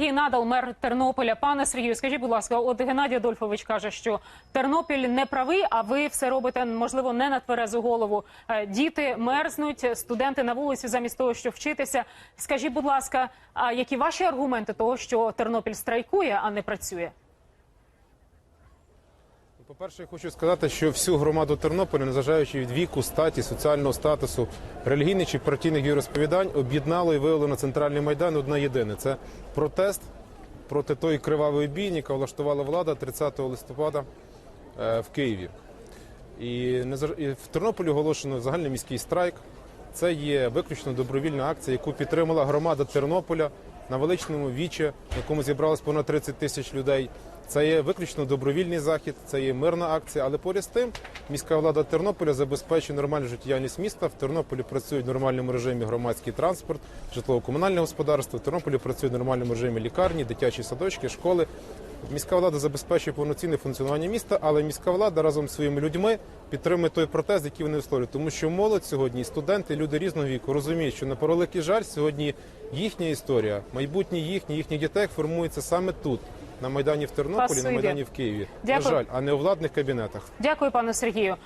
Сергій Надал, мер Тернополя. Пане Сергію, скажіть, будь ласка, от Геннадій Адольфович каже, що Тернопіль не правий, а ви все робите можливо не на тверезу голову. Е, Діти мерзнуть, студенти на вулиці замість того, щоб вчитися. Скажіть, будь ласка, а які ваші аргументи того, що Тернопіль страйкує, а не працює? По-перше, я хочу сказати, що всю громаду Тернополя, незважаючи від віку, статі, соціального статусу, релігійних чи партійних віросповідань, об'єднало і вивело на центральний майдан одне єдине. Це протест проти тої кривавої бійні, яка влаштувала влада 30 листопада е, в Києві. І в Тернополі оголошено загальний міський страйк. Це є виключно добровільна акція, яку підтримала громада Тернополя на величному вічі, якому зібралось понад 30 тисяч людей. Це є виключно добровільний захід, це є мирна акція. Але поряд з тим, міська влада Тернополя забезпечує нормальну життєдіяльність міста. В Тернополі працює в нормальному режимі громадський транспорт, житлово-комунальне господарство. В Тернополі працює в нормальному режимі лікарні, дитячі садочки, школи. Міська влада забезпечує повноцінне функціонування міста, але міська влада разом з своїми людьми підтримує той протест, який вони висловлюють. Тому що молодь сьогодні, студенти, люди різного віку розуміють, що на превеликий жаль сьогодні їхня історія, майбутнє їхнє, їхніх дітей формується саме тут, на майдані в Тернополі, Спасибі. на майдані в Києві. Дякую. На жаль, а не у владних кабінетах. Дякую, пане Сергію.